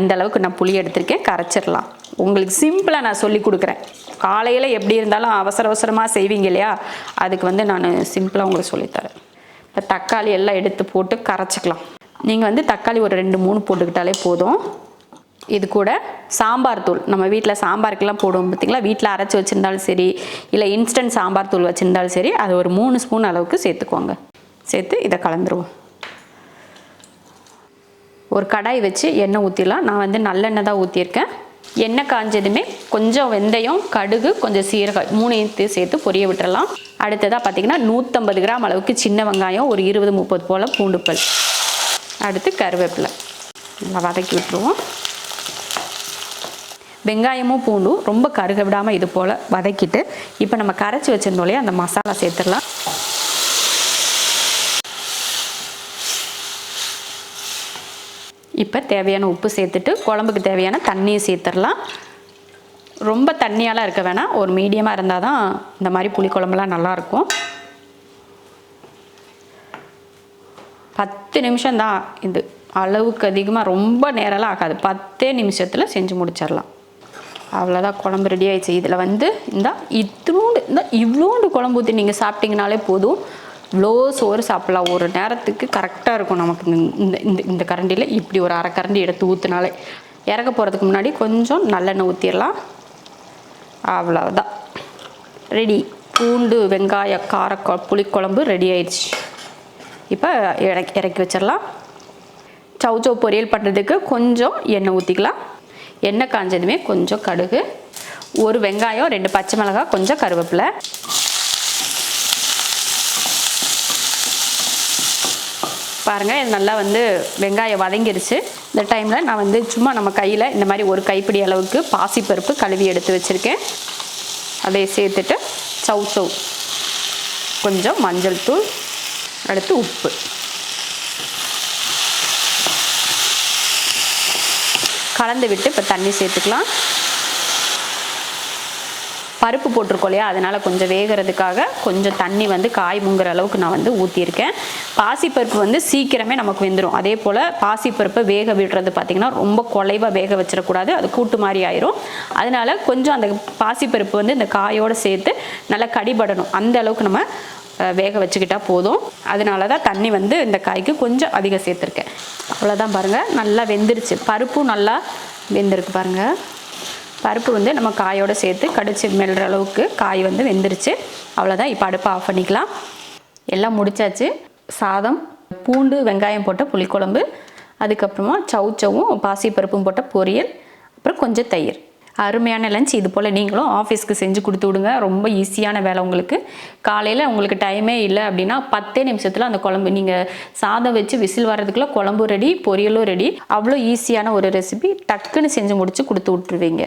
இந்த அளவுக்கு நான் புளி எடுத்திருக்கேன் கரைச்சிடலாம். உங்களுக்கு சிம்பிளாக நான் சொல்லி கொடுக்குறேன். காலையில் எப்படி இருந்தாலும் அவசர அவசரமாக செய்வீங்க இல்லையா? அதுக்கு வந்து நான் சிம்பிளாக உங்களுக்கு சொல்லித்தரேன் இப்போ தக்காளி எல்லாம் எடுத்து போட்டு கரைச்சிக்கலாம். நீங்கள் வந்து தக்காளி ஒரு ரெண்டு மூணு போட்டுக்கிட்டாலே போதும். இது கூட சாம்பார் தூள். நம்ம வீட்டில் சாம்பாருக்கெல்லாம் போடுவோம் பார்த்தீங்களா வீட்டில் அரைச்சி வச்சுருந்தாலும் சரி இல்லை இன்ஸ்டன்ட் சாம்பார் தூள் வச்சுருந்தாலும் சரி அது ஒரு மூணு ஸ்பூன் அளவுக்கு சேர்த்துக்கோங்க. சேர்த்து இதை கலந்துருவோம். ஒரு கடாய் வச்சு எண்ணெய் ஊற்றிடலாம் நான் வந்து நல்லெண்ணெய் தான் ஊற்றியிருக்கேன் எண்ணெய் காஞ்சதுமே கொஞ்சம் வெந்தயம் கடுகு கொஞ்சம் சீரகம் மூணையும் சேர்த்து பொரிய விட்டுறலாம். அடுத்ததாக பார்த்தீங்கன்னா நூற்றம்பது கிராம் அளவுக்கு சின்ன வெங்காயம் ஒரு இருபது முப்பது போல் பூண்டு பல். அடுத்து கருவேப்பிலை. நல்லா வதக்கி விட்டுருவோம். வெங்காயமும் பூண்டும் ரொம்ப கருக விடாமல் இது போல் வதக்கிட்டு இப்போ நம்ம கரைச்சி வச்சிருந்தோம் அந்த மசாலா சேர்த்துடலாம். இப்போ தேவையான உப்பு சேர்த்துட்டு குழம்புக்கு தேவையான தண்ணியை சேர்த்துடலாம். ரொம்ப தண்ணியாலாம் இருக்க வேணாம். ஒரு மீடியமாக இருந்தால் தான் இந்த மாதிரி புளிக்குழம்புலாம் நல்லாயிருக்கும் பத்து நிமிஷம் தான் இது. அளவுக்கு அதிகமாக ரொம்ப நேரம்லாம் ஆகாது. பத்தே நிமிஷத்தில் செஞ்சு முடிச்சிடலாம். அவ்வளோதான் குழம்பு ரெடி ஆயிடுச்சு. இதில் வந்து இந்த இத்தினோண்டு இந்த இவ்வளோண்டு குழம்பு ஊற்றி நீங்கள் சாப்பிட்டீங்கனாலே போதும். இவ்வளோ சோறு சாப்பிடலாம். ஒரு நேரத்துக்கு கரெக்டாக இருக்கும் நமக்கு. இந்த- இந்த இந்த இந்த கரண்டியில் இப்படி ஒரு அரை கரண்டி எடுத்து ஊற்றுனாலே இறக்க போகிறதுக்கு முன்னாடி கொஞ்சம் நல்லெண்ணெய் ஊற்றிடலாம் அவ்வளோதான் ரெடி பூண்டு வெங்காய கார புளிக்குழம்பு ரெடி ஆயிடுச்சு. இப்போ இறக்கி இறக்கி வச்சிடலாம். சவு சவு பொரியல் பண்ணுறதுக்கு கொஞ்சம் எண்ணெய் ஊற்றிக்கலாம் எண்ணெய் காஞ்சதுமே கொஞ்சம் கடுகு. ஒரு வெங்காயம் ரெண்டு பச்சை மிளகாய் கொஞ்சம் கருவேப்பிலை. பாருங்கள் இது நல்லா வந்து வெங்காயம் வதங்கிருச்சு. இந்த டைமில் நான் வந்து சும்மா நம்ம கையில் இந்த மாதிரி ஒரு கைப்பிடி அளவுக்கு பாசிப்பருப்பு கழுவி எடுத்து வச்சுருக்கேன். அதை சேர்த்துட்டு சவு சவு கொஞ்சம் மஞ்சள் தூள் அடுத்து உப்பு. கலந்து விட்டு இப்போ தண்ணி சேர்த்துக்கலாம். பருப்பு போட்டிருக்கோம் இல்லையா? அதனால் கொஞ்சம் வேகிறதுக்காக கொஞ்சம் தண்ணி வந்து காய் முங்குற அளவுக்கு நான் வந்து ஊற்றியிருக்கேன் பாசிப்பருப்பு வந்து சீக்கிரமே நமக்கு வெந்துடும் அதே போல் பாசிப்பருப்பை வேக விடுறது பார்த்திங்கன்னா ரொம்ப குலைவாக வேக வச்சிடக்கூடாது. அது கூட்டு மாதிரி ஆயிரும். அதனால கொஞ்சம் அந்த பாசிப்பருப்பு வந்து இந்த காயோடு சேர்த்து நல்லா கடிபடணும். அந்த அளவுக்கு நம்ம வேக வச்சுக்கிட்டா போதும். அதனால தான் தண்ணி வந்து இந்த காய்க்கு கொஞ்சம் அதிகம் சேர்த்துருக்கேன். அவ்வளோதான் பாருங்கள் நல்லா வெந்துருச்சு. பருப்பும் நல்லா வெந்திருக்கு பாருங்கள் பருப்பு வந்து நம்ம காயோட சேர்த்து கடிச்சு மெல்ற அளவுக்கு காய் வந்து வெந்துருச்சு. அவ்வளோதான் இப்போ அடுப்பை ஆஃப் பண்ணிக்கலாம். எல்லாம் முடிச்சாச்சு. சாதம் பூண்டு வெங்காயம் போட்ட புளிக்குழம்பு அதுக்கப்புறமா சவுச்சவும் பாசிப்பருப்பும் போட்ட பொரியல் அப்புறம் கொஞ்சம் தயிர். அருமையான லஞ்ச் இது போல் நீங்களும் ஆஃபீஸ்க்கு செஞ்சு கொடுத்து விடுங்க. ரொம்ப ஈஸியான வேலை உங்களுக்கு. காலையில் உங்களுக்கு டைமே இல்லை அப்படின்னா பத்தே நிமிஷத்தில் அந்த குழம்பு நீங்கள் சாதம் வச்சு விசில் வர்றதுக்குள்ள குழம்பு ரெடி பொரியலும் ரெடி அவ்வளோ ஈஸியான ஒரு ரெசிபி டக்குன்னு செஞ்சு முடித்து கொடுத்து விட்ருவீங்க